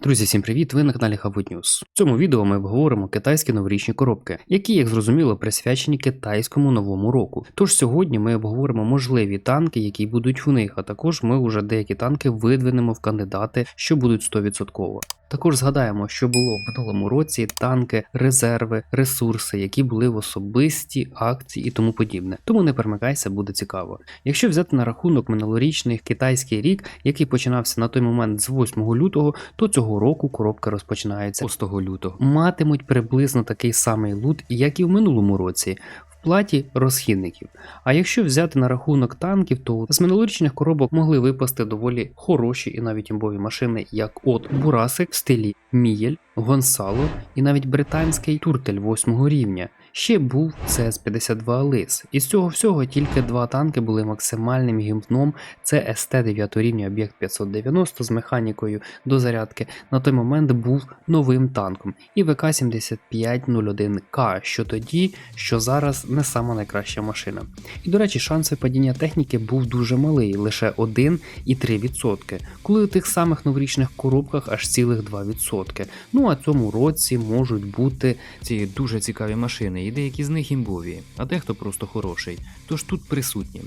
Друзі, всім привіт! Ви на каналі Хавут News. В цьому відео ми обговоримо китайські новорічні коробки, які, як зрозуміло, присвячені китайському новому року. Тож сьогодні ми обговоримо можливі танки, які будуть у них, а також ми вже деякі танки видвинемо в кандидати, що будуть 100%. Також згадаємо, що було в минулому році танки, резерви, ресурси, які були в особисті акції і тому подібне. Тому не перемикайся, буде цікаво. Якщо взяти на рахунок минулорічний китайський рік, який починався на той момент з 8 лютого, то цього року коробка розпочинається 6 лютого. Матимуть приблизно такий самий лут, як і в минулому році. Платі розхідників. А якщо взяти на рахунок танків, то з минулорічних коробок могли випасти доволі хороші і навіть імбові машини, як от Бурасик в стилі Мієль, Гонсало і навіть британський Туртель 8 рівня. Ще був ЦС-52 Лис. Із цього всього тільки два танки були максимальним гімном. Це СТ 9 рівня об'єкт 590 з механікою до зарядки. На той момент був новим танком. І ВК-7501К, що тоді, що зараз не сама найкраща машина. І до речі, шанс випадіння техніки був дуже малий, лише 1,3%, коли у тих самих новорічних коробках аж цілих 2%. Ну а цьому році можуть бути Ці дуже цікаві машини, і деякі з них імбові, а дехто просто хороший. Тож тут присутні.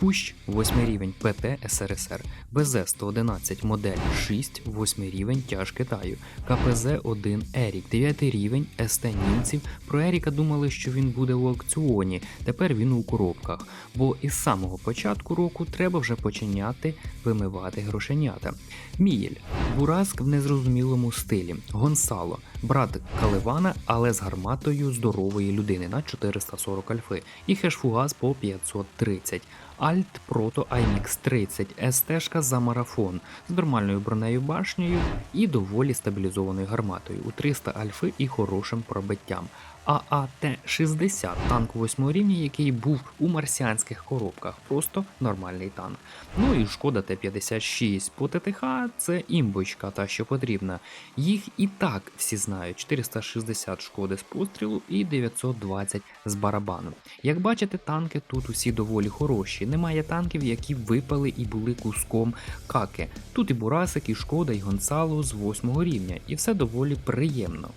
Кущ 8 рівень ПТ СРСР, БЗ-111 модель 6 8 рівень тяж Китаю, КПЗ-1 Ерік 9 рівень СТ німців. Про Еріка думали, що він буде в аукціоні, тепер він у коробках, бо із самого початку року треба вже починяти вимивати грошенята. Мієль Бураск в незрозумілому стилі, Гонсало, брат Каливана, але з гарматою здорової людини на 440 альфи, і хешфугас по 530. Альт Proto IMX 30 СТ за марафон з нормальною бронею башнею і доволі стабілізованою гарматою у 300 альфи і хорошим пробиттям. ААТ-60 танк 8 рівня, який був у марсіанських коробках, просто нормальний танк. Ну і шкода Т-56 по ТТХ це імбочка, та що потрібна. Їх і так всі знають: 460 шкоди з пострілу і 920 з барабану. Як бачите, танки тут усі доволі хороші. Немає танків, які випали і були куском каки. Тут і Бурасик, і Шкода, і Гонсало з 8 рівня, і все доволі приємно.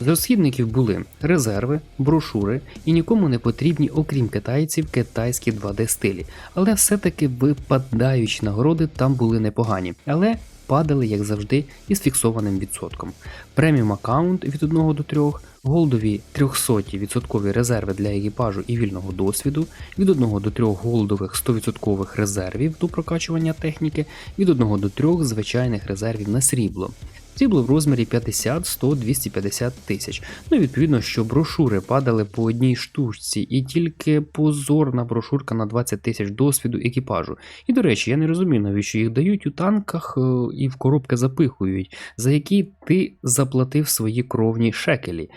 З розхідників були резерви, брошури і нікому не потрібні, окрім китайців, китайські 2D стилі. Але все-таки випадаючі нагороди там були непогані, але падали, як завжди, із фіксованим відсотком. Преміум аккаунт від 1 до 3, голдові 300% резерви для екіпажу і вільного досвіду, від 1 до 3 голдових 100% резервів до прокачування техніки, від 1 до 3 звичайних резервів на срібло. Срібло в розмірі 50, 100, 250 тисяч. Ну і відповідно, що брошури падали по одній штучці, і тільки позорна брошурка на 20 тисяч досвіду екіпажу. І до речі, я не розумію, навіщо їх дають у танках е, і в коробки запихують, за які ти заплатив свої кровні шекелі.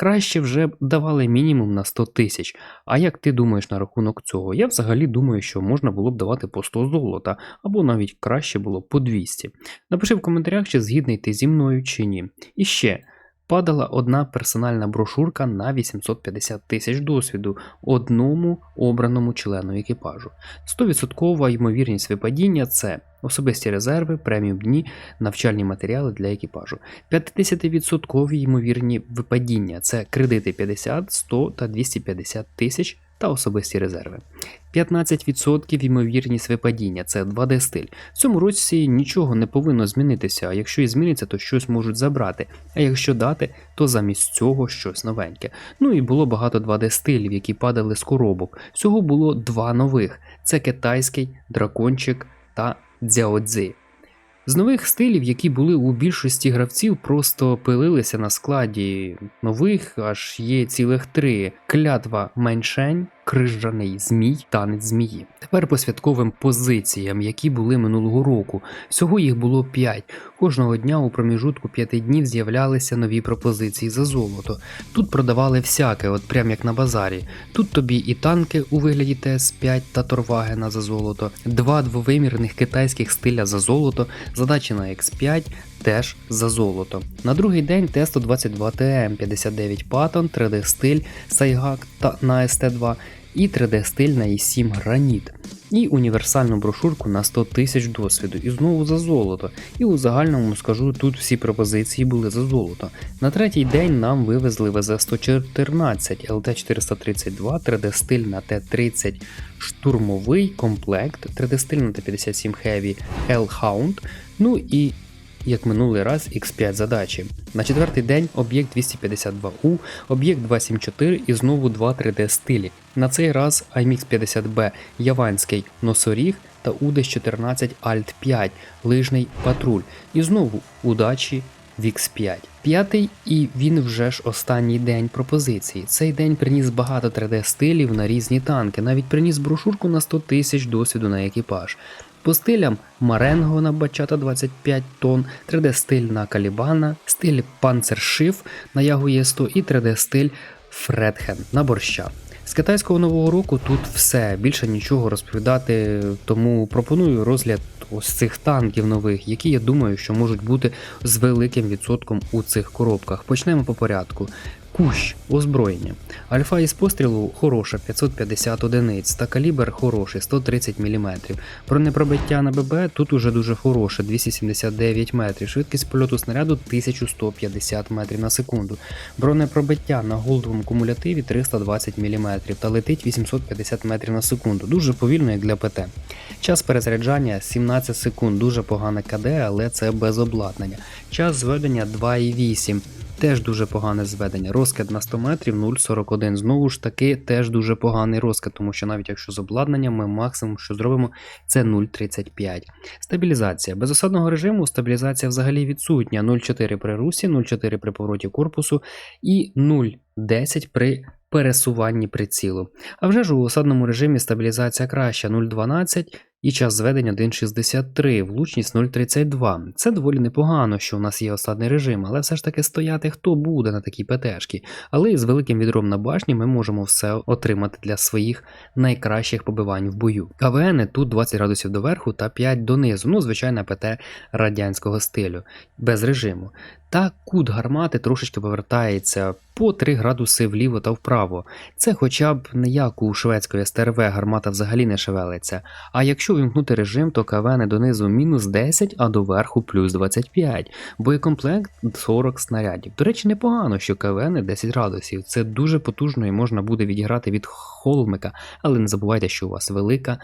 Краще вже б давали мінімум на 100 тисяч. А як ти думаєш на рахунок цього? Я взагалі думаю, що можна було б давати по 100 золота, або навіть краще було по 200. Напиши в коментарях, чи згідний ти зі мною чи ні. І ще. Падала одна персональна брошурка на 850 тисяч досвіду одному обраному члену екіпажу. 100% ймовірність випадіння це особисті резерви, преміум дні, навчальні матеріали для екіпажу. 50% ймовірні випадіння це кредити 50, 100 та 250 тисяч та особисті резерви. 15% ймовірність випадіння це 2D стиль. В цьому році нічого не повинно змінитися, а якщо і зміниться, то щось можуть забрати. А якщо дати, то замість цього щось новеньке. Ну і було багато 2D стилів, які падали з коробок. Всього було два нових: це китайський, дракончик та дзяодзи. З нових стилів, які були у більшості гравців, просто пилилися на складі нових, аж є цілих три: клятва меншень, крижаний змій, танець змії. Тепер по святковим позиціям, які були минулого року. Всього їх було 5. Кожного дня у проміжутку 5 днів з'являлися нові пропозиції за золото. Тут продавали всяке, от прям як на базарі. Тут тобі і танки у вигляді ТС-5 та Торвагена за золото, два двовимірних китайських стиля за золото, задачі на X5 теж за золото. На другий день Т-122ТМ 59 Паттон, 3D стиль, Сайгак та на СТ2 і 3D-стиль на i7 граніт. І універсальну брошурку на 100 тисяч досвіду, і знову за золото. І у загальному скажу, тут всі пропозиції були за золото. На третій день нам вивезли ВЗ-114, ЛТ-432, 3D-стиль на Т-30 штурмовий комплект, 3D-стиль на Т-57 Heavy Hellhound, ну і як минулий раз X5 задачі. На четвертий день об'єкт 252U, об'єкт 274 і знову два 3D стилі. На цей раз IMX 50B Яванський носоріг та UDES 14 Alt 5 лижний патруль. І знову удачі в X5. П'ятий і він вже ж останній день пропозиції. Цей день приніс багато 3D стилів на різні танки, навіть приніс брошурку на 100 тисяч досвіду на екіпаж. По стилям Маренго на Бачата 25 тонн, 3D-стиль на Калібана, стиль Panzerschiff на Ягує 100 і 3D-стиль Фредхен на борща. З китайського нового року тут все, більше нічого розповідати, тому пропоную розгляд ось цих танків нових, які я думаю, що можуть бути з великим відсотком у цих коробках. Почнемо по порядку. Кущ озброєння. Альфа із пострілу хороша 550 одиниць та калібр хороший 130 мм. Бронепробиття на ББ тут уже дуже хороше 279 метрів. Швидкість польоту снаряду 1150 метрів на секунду. Бронепробиття на голдовому кумулятиві 320 мм та летить 850 метрів на секунду. Дуже повільно як для ПТ. Час перезаряджання 17 секунд, дуже погане КД, але це без обладнання. Час зведення 2,8. Теж дуже погане зведення. Розкид на 100 метрів 0,41. Знову ж таки, теж дуже поганий розкид, тому що навіть якщо з обладнанням, ми максимум, що зробимо, це 0,35. Стабілізація. Без осадного режиму стабілізація взагалі відсутня. 0,4 при русі, 0,4 при повороті корпусу і 0,10 при пересуванні прицілу. А вже ж у осадному режимі стабілізація краща 0,12 і час зведення 1,63, влучність 0,32. Це доволі непогано, що у нас є осадний режим, але все ж таки стояти хто буде на такій ПТшки. Але з великим відром на башні ми можемо все отримати для своїх найкращих побивань в бою. КВН тут 20 градусів доверху та 5 донизу, ну звичайно ПТ радянського стилю, без режиму. Та кут гармати трошечки повертається по 3 градуси вліво та вправо. Це хоча б не як у шведської СТРВ гармата взагалі не шевелиться. А якщо вімкнути режим, то кавени донизу мінус 10, а до верху плюс 25. Боєкомплект 40 снарядів. До речі, непогано, що КВН 10 градусів. Це дуже потужно і можна буде відіграти від холмика, але не забувайте, що у вас велика.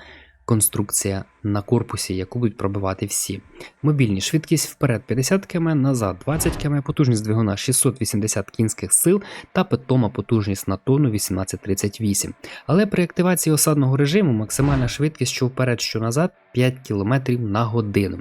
Конструкція на корпусі, яку будуть пробивати всі. Мобільні швидкість вперед 50 км, назад 20 км, потужність двигуна 680 кінських сил та питома потужність на тонну 1838. Але при активації осадного режиму максимальна швидкість що вперед, що назад 5 км на годину.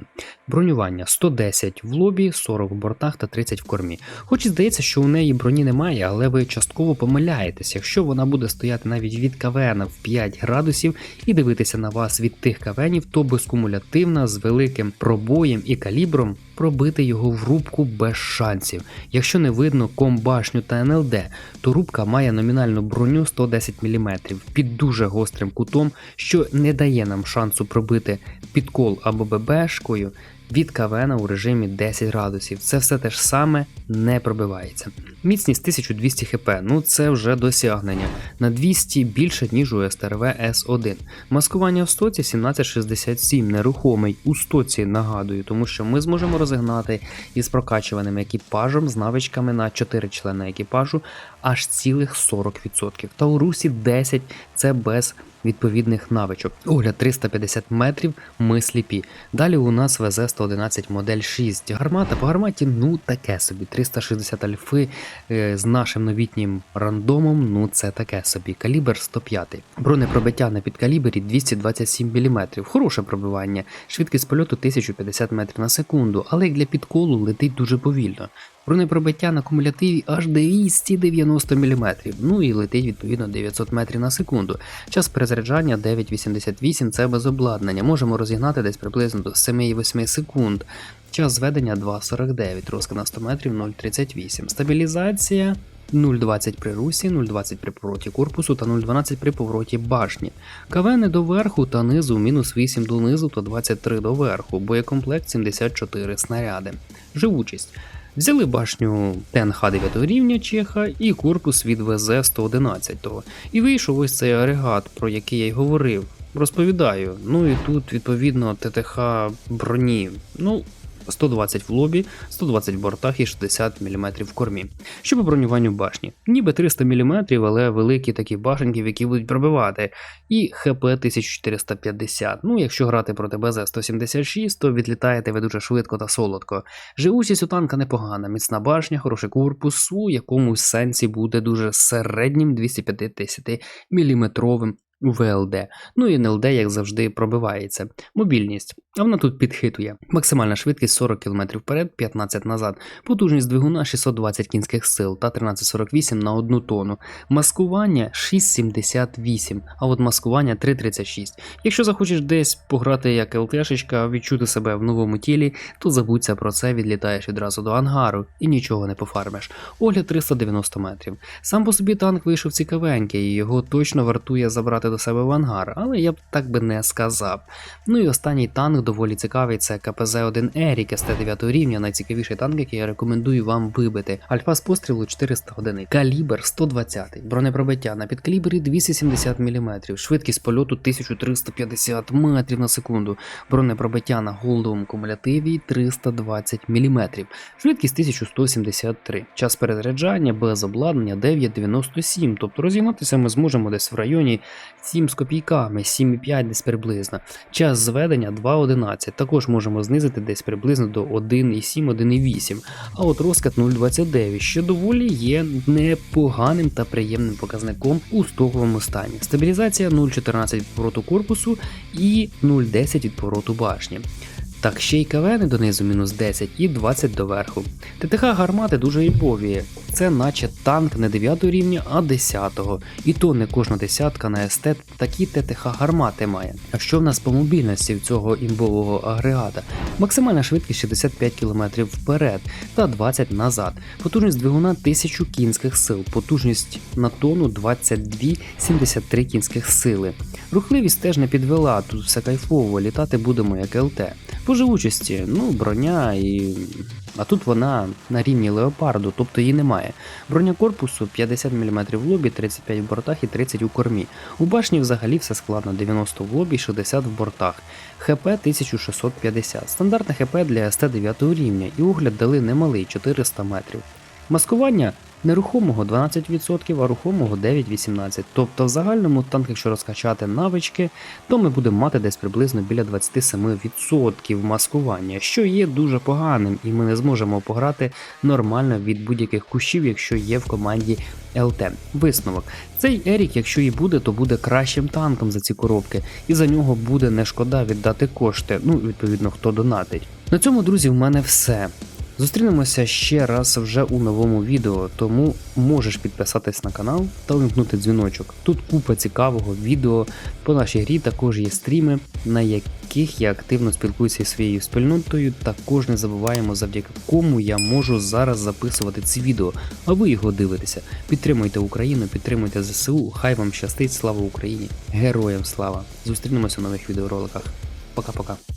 Бронювання 110 в лобі, 40 в бортах та 30 в кормі. Хоч і здається, що у неї броні немає, але ви частково помиляєтесь, якщо вона буде стояти навіть від КВН в 5 градусів і дивитися на вас від тих КВНів, то безкумулятивна з великим пробоєм і калібром пробити його в рубку без шансів. Якщо не видно комбашню та НЛД, то рубка має номінальну броню 110 мм під дуже гострим кутом, що не дає нам шансу пробити підкол або ББшкою від КВН у режимі 10 градусів. Це все те ж саме не пробивається. Міцність 1200 хп, ну це вже досягнення. На 200 більше, ніж у СТРВ С1. Маскування в стоці 1767, нерухомий у стоці, нагадую, тому що ми зможемо розігнати із прокачуваним екіпажем з навичками на 4 члени екіпажу аж цілих 40%. Та у русі 10 це без відповідних навичок. Огляд 350 метрів, ми сліпі. Далі у нас ВЗ 111 модель 6. Гармата по гарматі, ну таке собі. 360 альфи е, з нашим новітнім рандомом, ну це таке собі. Калібр 105. Бронепробиття на підкалібері 227 мм. Хороше пробивання. Швидкість польоту 1050 метрів на секунду, але як для підколу летить дуже повільно. Бронепробиття на кумулятиві аж 290 мм, ну і летить відповідно 900 метрів на секунду. Час перезаряджання 9,88 це без обладнання. Можемо розігнати десь приблизно до 7,8 секунд. Час зведення 2,49, розкид на 100 метрів 0,38. Стабілізація 0,20 при русі, 0,20 при повороті корпусу та 0,12 при повороті башні. КВН до верху та низу мінус 8 донизу та 23 до верху. Боєкомплект 74 снаряди. Живучість. Взяли башню ТНХ 9 рівня Чеха і корпус від ВЗ 111. І вийшов ось цей агрегат, про який я й говорив. Розповідаю. Ну і тут, відповідно, ТТХ броні. Ну, 120 в лобі, 120 в бортах і 60 мм в кормі. Що по бронюванню башні? Ніби 300 мм, але великі такі башенки, в які будуть пробивати. І ХП 1450. Ну, якщо грати проти БЗ 176, то відлітаєте ви дуже швидко та солодко. Живучість у танка непогана, міцна башня, хороший корпус, у якомусь сенсі буде дуже середнім 250 мм ВЛД. Ну і НЛД, як завжди, пробивається. Мобільність. А вона тут підхитує. Максимальна швидкість 40 км вперед, 15 назад. Потужність двигуна 620 кінських сил та 1348 на одну тонну. Маскування 678, а от маскування 336. Якщо захочеш десь пограти як ЛТшечка, відчути себе в новому тілі, то забудься про це, відлітаєш відразу до ангару і нічого не пофармиш. Огляд 390 метрів. Сам по собі танк вийшов цікавенький, і його точно вартує забрати до себе в ангар, але я б так би не сказав. Ну і останній танк доволі цікавий, це КПЗ-1 Ерік СТ-9 рівня, найцікавіший танк, який я рекомендую вам вибити. Альфа з пострілу 400 одиниць, калібр 120, бронепробиття на підкалібрі 270 мм, швидкість польоту 1350 метрів на секунду, бронепробиття на голдовому кумулятиві 320 мм, швидкість 1173, час перезаряджання без обладнання 9,97, тобто розігнатися ми зможемо десь в районі 7 з копійками, 7,5 десь приблизно. Час зведення 2.11, також можемо знизити десь приблизно до 1,7, 1,8. А от розкат 0,29, що доволі є непоганим та приємним показником у стоковому стані. Стабілізація 0,14 від повороту корпусу і 0,10 від повороту башні. Так, ще й кавени донизу мінус 10 і 20 доверху. ТТХ гармати дуже імпові. Це наче танк не 9 рівня, а 10. І то не кожна десятка на СТ такі ТТХ гармати має. А що в нас по мобільності в цього імбового агрегата? Максимальна швидкість 65 км вперед та 20 назад. Потужність двигуна 1000 кінських сил, потужність на тонну 22,73 кінських сили. Рухливість теж не підвела, тут все кайфово, літати будемо як ЛТ. По живучості, ну, броня і. А тут вона на рівні леопарду, тобто її немає. Броня корпусу 50 мм в лобі, 35 в бортах і 30 у кормі. У башні взагалі все складно 90 в лобі, 60 в бортах. ХП 1650. Стандартне ХП для СТ 9 рівня і огляд дали немалий 400 метрів. Маскування нерухомого 12%, а рухомого 9,18%. Тобто в загальному танк, якщо розкачати навички, то ми будемо мати десь приблизно біля 27% маскування, що є дуже поганим, і ми не зможемо пограти нормально від будь-яких кущів, якщо є в команді ЛТ. Висновок. Цей Ерік, якщо і буде, то буде кращим танком за ці коробки, і за нього буде не шкода віддати кошти. Ну, відповідно, хто донатить. На цьому, друзі, в мене все. Зустрінемося ще раз вже у новому відео, тому можеш підписатись на канал та вимкнути дзвіночок. Тут купа цікавого відео по нашій грі, також є стріми, на яких я активно спілкуюся зі своєю спільнотою. Також не забуваємо, завдяки кому я можу зараз записувати ці відео, а ви його дивитеся. Підтримуйте Україну, підтримуйте ЗСУ. Хай вам щастить, слава Україні! Героям слава! Зустрінемося в нових відеороликах. Пока-пока.